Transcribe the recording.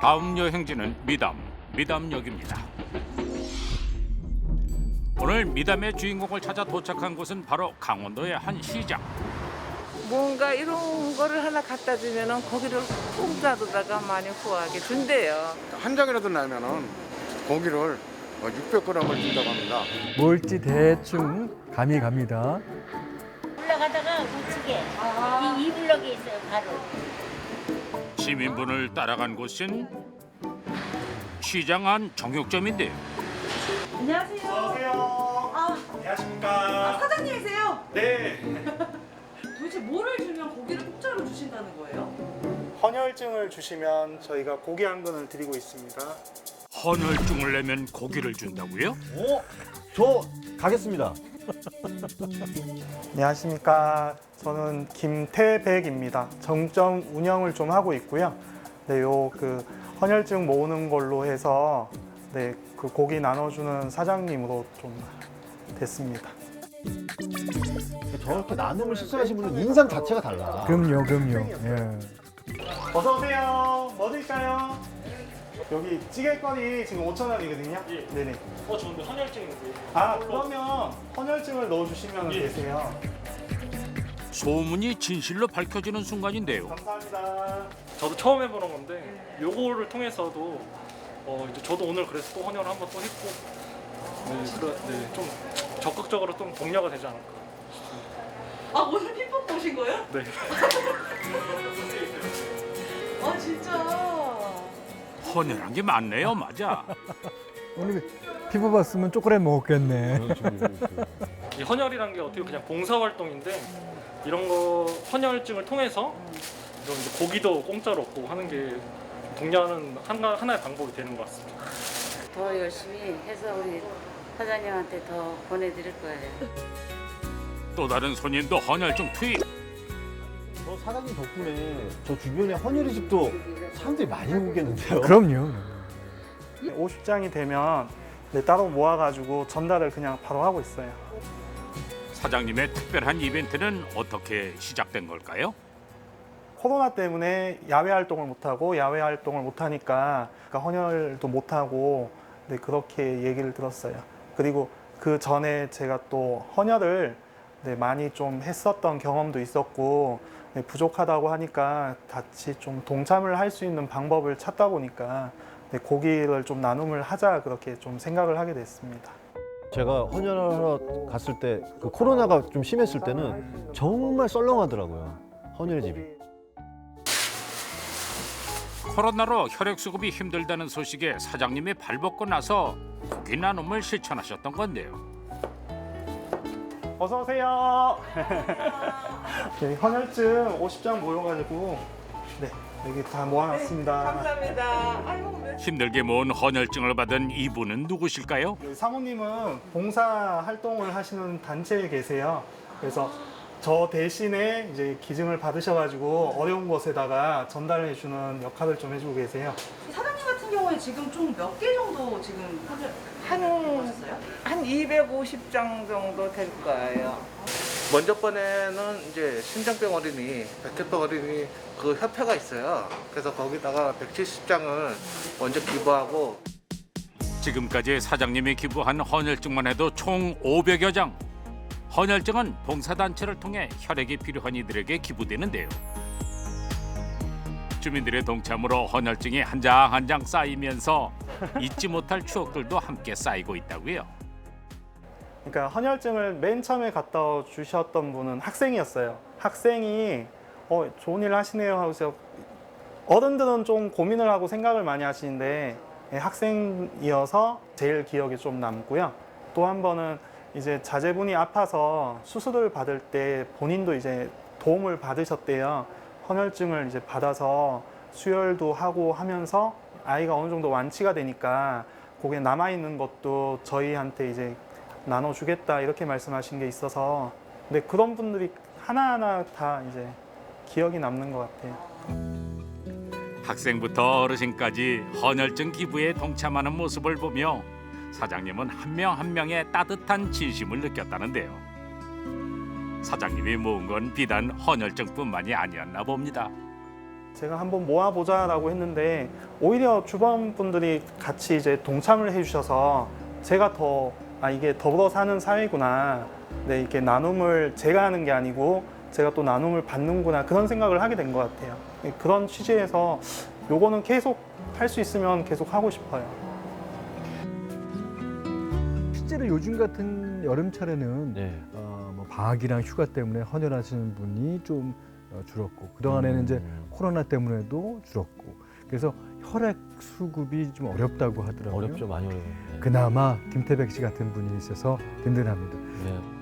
다음 여행지는 미담, 미담역입니다. 오늘 미담의 주인공을 찾아 도착한 곳은 바로 강원도의 한 시장. 뭔가 이런 거를 하나 갖다 주면은 고기를 공짜로다가 많이 후하게 준대요. 한 장이라도 나면은 고기를 600g을 준다고 합니다. 뭘지 대충 감이 갑니다. 올라가다가 우측에 이, 이 블럭에 있어요 바로 시민분을 따라간 곳은 시장 안 정육점인데요. 안녕하세요. 아, 안녕하십니까. 사장님이세요? 네. 도대체 뭐를 주면 고기를 공짜로 주신다는 거예요? 헌혈증을 주시면 저희가 고기 한 근을 드리고 있습니다. 헌혈증을 내면 고기를 준다고요? 어? 저 가겠습니다. 안녕하십니까. 저는 김태백입니다. 정점 운영을 좀 하고 있고요. 네, 요 그 헌혈증 모으는 걸로 해서 네, 그 고기 나눠주는 사장님으로 좀 됐습니다. 저렇게 나눔을 실천하신 분은 인상 자체가 달라. 그럼요, 그럼요. 예. 어서 오세요. 여기 찌개거리 지금 5천 원이거든요. 네네. 어, 저는 헌혈증인데. 아 그러면 헌혈증을 넣어주시면 예. 되세요. 소문이 진실로 밝혀지는 순간인데요. 감사합니다. 저도 처음 해보는 건데, 요거를 통해서도, 어, 이제 저도 오늘 그래서 또 헌혈을 한번 또 했고, 네, 그래, 네, 좀 적극적으로 좀 독려가 되지 않을까. 아 오늘 피폭 보신 거예요? 네. 아 진짜. 헌혈한 게 맞네요, 맞아. 오늘 피부 봤으면 초콜릿 먹었겠네. 이 헌혈이란 게 어떻게 그냥 봉사활동인데, 이런 거 헌혈증을 통해서 이런 이제 고기도 공짜로 얻고 하는 게 독려하는 하나, 하나의 방법이 되는 것 같습니다. 더 열심히 해서 우리 사장님한테 더 보내드릴 거예요 또 다른 손님도 헌혈증 투입. 저 사장님 덕분에 저 주변에 헌혈의 집도 사람들이 많이 오겠는데요. 그럼요. 50장이 되면 네, 따로 모아가지고 전달을 그냥 바로 하고 있어요. 사장님의 특별한 이벤트는 어떻게 시작된 걸까요? 코로나 때문에 야외 활동을 못하고 야외 활동을 못하니까 그러니까 헌혈도 못하고 네, 그렇게 얘기를 들었어요. 그리고 그 전에 제가 또 헌혈을 네, 많이 좀 했었던 경험도 있었고 네, 부족하다고 하니까 같이 좀 동참을 할 수 있는 방법을 찾다 보니까 네, 고기를 좀 나눔을 하자 그렇게 좀 생각을 하게 됐습니다. 제가 헌혈하러 갔을 때 그 코로나가 좀 심했을 때는 정말 썰렁하더라고요. 헌혈의 집이. 코로나로 혈액 수급이 힘들다는 소식에 사장님이 발벗고 나서 고기 나눔을 실천하셨던 건데요. 어서 오세요. 네, 헌혈증 50장 모여가지고 네 여기 다 모아놨습니다. 감사합니다. 아이고 몇 힘들게 모은 헌혈증을 받은 이분은 누구실까요? 그 사모님은 봉사 활동을 하시는 단체에 계세요. 그래서 저 대신에 이제 기증을 받으셔가지고 어려운 곳에다가 전달해 주는 역할을 좀 해주고 계세요. 사장님 같은 경우에 지금 총몇개 정도 지금? 한 250장 정도 될 거예요. 먼저 번에는 이제 심장병 어린이, 백혈병 어린이 그 협회가 있어요. 그래서 거기다가 170장을 먼저 기부하고 지금까지 사장님이 기부한 헌혈증만 해도 총 500여 장. 헌혈증은 봉사단체를 통해 혈액이 필요한 이들에게 기부되는데요. 주민들의 동참으로 헌혈증이 한 장 한 장 쌓이면서 잊지 못할 추억들도 함께 쌓이고 있다고요. 그러니까 헌혈증을 맨 처음에 갖다 주셨던 분은 학생이었어요. 학생이 어, 좋은 일 하시네요 하고서 어른들은 좀 고민을 하고 생각을 많이 하시는데 예, 학생이어서 제일 기억에 좀 남고요. 또 한 번은 이제 자제분이 아파서 수술을 받을 때 본인도 이제 도움을 받으셨대요. 헌혈증을 이제 받아서 수혈도 하고 하면서 아이가 어느 정도 완치가 되니까 거기에 남아 있는 것도 저희한테 이제 나눠주겠다 이렇게 말씀하신 게 있어서 근데 그런 분들이 하나하나 다 이제 기억이 남는 것 같아요. 학생부터 어르신까지 헌혈증 기부에 동참하는 모습을 보며 사장님은 한 명 한 명의 따뜻한 진심을 느꼈다는데요. 사장님이 모은 건 비단 헌혈증뿐만이 아니었나 봅니다. 제가 한번 모아보자라고 했는데 오히려 주변 분들이 같이 이제 동참을 해주셔서 제가 더 아 이게 더불어 사는 사회구나. 네 이렇게 나눔을 제가 하는 게 아니고 제가 또 나눔을 받는구나 그런 생각을 하게 된 것 같아요. 네, 그런 취지에서 요거는 계속 할 수 있으면 계속 하고 싶어요. 실제로 요즘 같은 여름철에는 네. 어, 뭐 방학이랑 휴가 때문에 헌혈하시는 분이 좀 어, 줄었고 그 동안에는 이제 음. 코로나 때문에도 줄었고 그래서 혈액 수급이 좀 어렵다고 하더라고요. 어렵죠, 많이 어려워요. 네. 그나마 김태백 씨 같은 분이 있어서 든든합니다. 네.